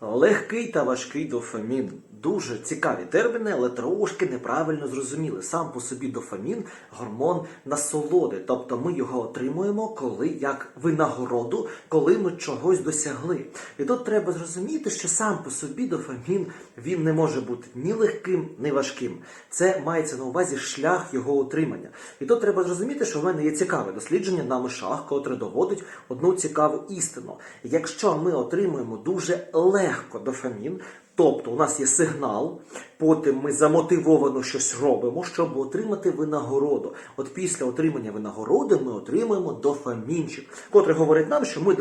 Легкий та важкий дофамін. Дуже цікаві терміни, але трошки неправильно зрозуміли. Сам по собі дофамін гормон насолоди. Тобто ми його отримуємо, коли як винагороду, коли ми чогось досягли. І тут треба зрозуміти, що сам по собі дофамін він не може бути ні легким, ні важким. Це мається на увазі шлях його отримання. І тут треба зрозуміти, що в мене є цікаве дослідження на мишах, котре доводить одну цікаву істину. Якщо ми отримуємо дуже легко дофамін, тобто у нас є сигнал, потім ми замотивовано щось робимо, щоб отримати винагороду. От після отримання винагороди ми отримуємо дофамінчик, котрий говорить нам, що ми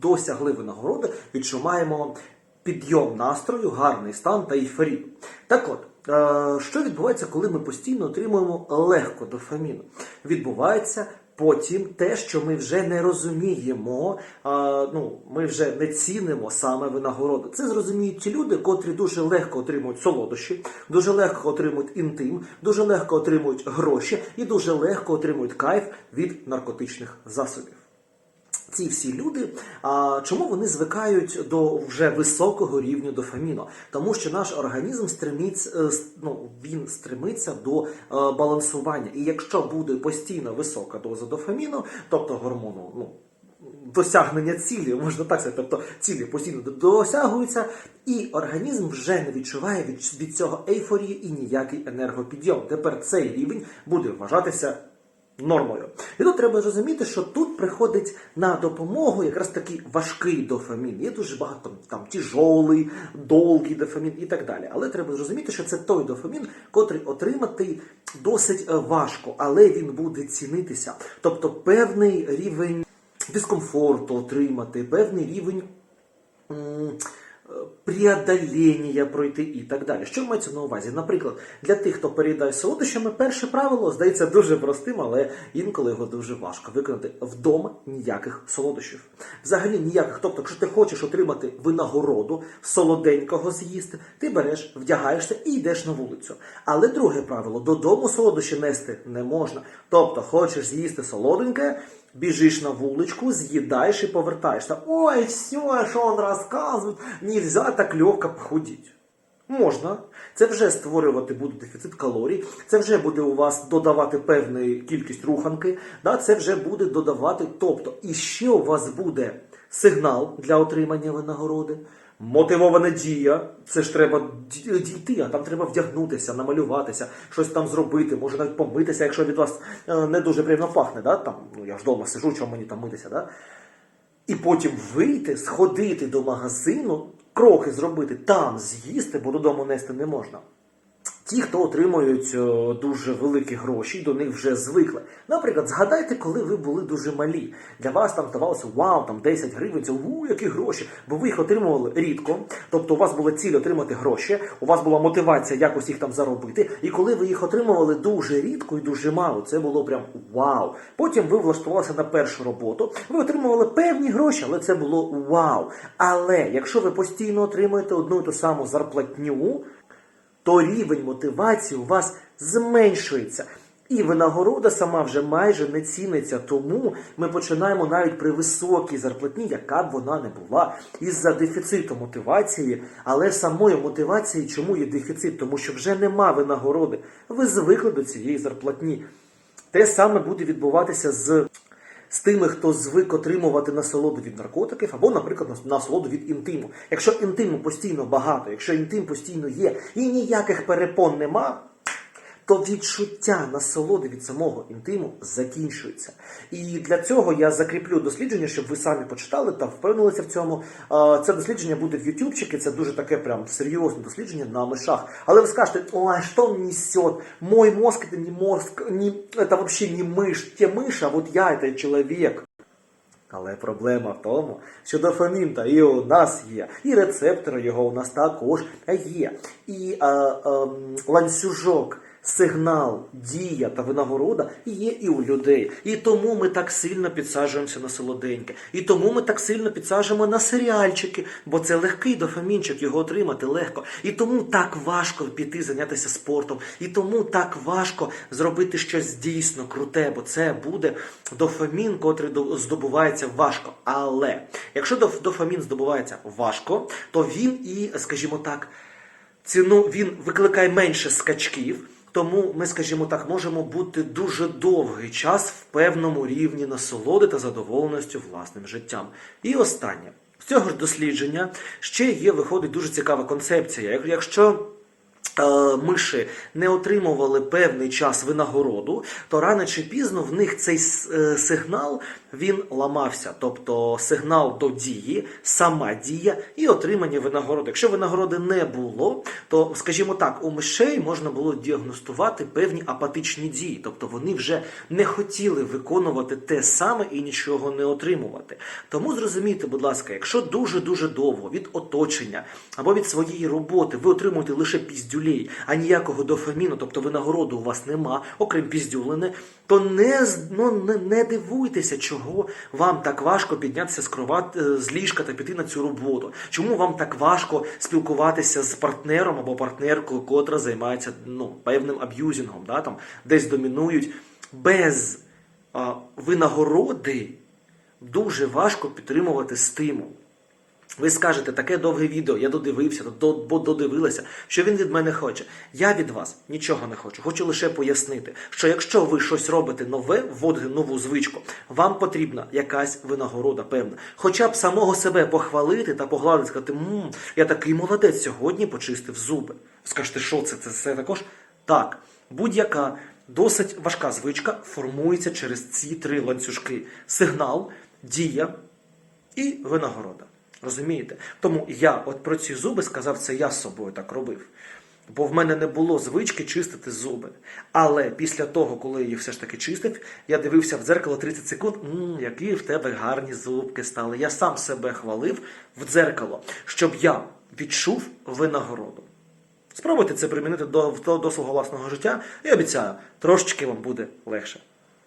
досягли винагороди, відчуваємо підйом настрою, гарний стан та ейфорію. Так от, що відбувається, коли ми постійно отримуємо легко дофамін? Відбувається потім те, що ми вже не розуміємо, а, ну, ми вже не цінимо саме винагороду. Це зрозуміють ті люди, котрі дуже легко отримують солодощі, дуже легко отримують інтим, дуже легко отримують гроші і дуже легко отримують кайф від наркотичних засобів ці всі люди, а чому вони звикають до вже високого рівня дофаміну? Тому що наш організм стремиться, е, ну, він стремиться до е, балансування. І якщо буде постійно висока доза дофаміну, тобто гормону, ну. Досягнення цілі, можна так сказати, тобто цілі постійно досягуються, і організм вже не відчуває від, від цього ейфорії і ніякий енергопідйом. Тепер цей рівень буде вважатися нормою. І тут треба розуміти, що тут приходить на допомогу якраз такий важкий дофамін. Є дуже багато там тяжолий, довгий дофамін і так далі. Але треба зрозуміти, що це той дофамін, котрий отримати досить е, важко, але він буде цінитися. Тобто певний рівень дискомфорту отримати, певний рівень. Преодоління пройти і так далі. Що мається на увазі? Наприклад, для тих, хто переїдає солодощами, перше правило здається дуже простим, але інколи його дуже важко виконати. Вдома ніяких солодощів. Взагалі ніяких. Тобто, якщо ти хочеш отримати винагороду солоденького з'їсти, ти береш, вдягаєшся і йдеш на вулицю. Але друге правило: додому солодощі нести не можна. Тобто, хочеш з'їсти солоденьке, Біжиш на вуличку, з'їдаєш і повертаєшся. Ой, все, що він розказує, нельзя так легко похудіти. Можна. Це вже створювати буде дефіцит калорій, це вже буде у вас додавати певну кількість руханки, да? це вже буде додавати. Тобто, і ще у вас буде сигнал для отримання винагороди. Мотивована дія, це ж треба дійти, а там треба вдягнутися, намалюватися, щось там зробити, може навіть помитися, якщо від вас е, не дуже приємно пахне. Да? Там, ну, я ж вдома сижу, чому мені там митися. Да? І потім вийти, сходити до магазину, кроки зробити, там з'їсти, бо додому нести не можна. Ті, хто отримують е, дуже великі гроші, до них вже звикли. Наприклад, згадайте, коли ви були дуже малі. Для вас там здавалося, вау, там 10 гривень, це у, які гроші. Бо ви їх отримували рідко. Тобто у вас була ціль отримати гроші, у вас була мотивація якось їх там заробити. І коли ви їх отримували дуже рідко і дуже мало, це було прям вау. Потім ви влаштувалися на першу роботу, ви отримували певні гроші, але це було вау. Але якщо ви постійно отримуєте одну і ту саму зарплатню, то рівень мотивації у вас зменшується. І винагорода сама вже майже не ціниться. Тому ми починаємо навіть при високій зарплатні, яка б вона не була, із-за дефіциту мотивації. Але самої мотивації чому є дефіцит? Тому що вже нема винагороди. Ви звикли до цієї зарплатні. Те саме буде відбуватися з, з тими, хто звик отримувати насолоду від наркотиків, або, наприклад, насолоду від інтиму. Якщо інтиму постійно багато, якщо інтим постійно є і ніяких перепон нема, то відчуття насолоди від самого інтиму закінчується. І для цього я закріплю дослідження, щоб ви самі почитали та впевнилися в цьому. А, Це дослідження буде в Ютубчику, це дуже таке прям серйозне дослідження на мишах. Але ви скажете, ой, що он несет? Мой мозг это не мозг, не, это вообще не мышь, те мышь, а вот я это чоловік. Але проблема в тому, що дофамін та і у нас є, і рецептори його у нас також є. І е, е, ланцюжок сигнал, дія та винагорода є і у людей. І тому ми так сильно підсаджуємося на солоденьке. І тому ми так сильно підсаджуємо на серіальчики, бо це легкий дофамінчик, його отримати легко. І тому так важко піти зайнятися спортом. І тому так важко зробити щось дійсно круте, бо це буде дофамін, котрий до- здобувається важко. Але якщо доф- дофамін здобувається важко, то він і, скажімо так, ціну він викликає менше скачків. Тому ми, скажімо так, можемо бути дуже довгий час в певному рівні насолоди та задоволеності власним життям. І останнє з цього ж дослідження ще є виходить дуже цікава концепція. Як- Якщо миші не отримували певний час винагороду, то рано чи пізно в них цей е, сигнал він ламався. Тобто сигнал до дії, сама дія і отримання винагороди. Якщо винагороди не було, то, скажімо так, у мишей можна було діагностувати певні апатичні дії. Тобто вони вже не хотіли виконувати те саме і нічого не отримувати. Тому зрозумійте, будь ласка, якщо дуже-дуже довго від оточення або від своєї роботи ви отримуєте лише піздюлей, а ніякого дофаміну, тобто винагороду у вас нема, окрім піздюлини, то не, ну, не, не дивуйтеся, чого вам так важко піднятися з кроват е, з ліжка та піти на цю роботу. Чому вам так важко спілкуватися з партнером або партнеркою, котра займається ну, певним аб'юзінгом, да, там, десь домінують без а, винагороди дуже важко підтримувати стимул. Ви скажете, таке довге відео, я додивився, бо додивилася, що він від мене хоче. Я від вас нічого не хочу. Хочу лише пояснити, що якщо ви щось робите нове, вводите нову звичку, вам потрібна якась винагорода, певна. Хоча б самого себе похвалити та погладити, сказати, мм, я такий молодець, сьогодні почистив зуби. Скажете, що це? Це все також? Так, будь-яка досить важка звичка формується через ці три ланцюжки: сигнал, дія і винагорода. Розумієте? Тому я от про ці зуби сказав, це я з собою так робив. Бо в мене не було звички чистити зуби. Але після того, коли я їх все ж таки чистив, я дивився в дзеркало 30 секунд, «М, які в тебе гарні зубки стали. Я сам себе хвалив в дзеркало, щоб я відчув винагороду. Спробуйте це примінити до, до, до свого власного життя і обіцяю, трошечки вам буде легше.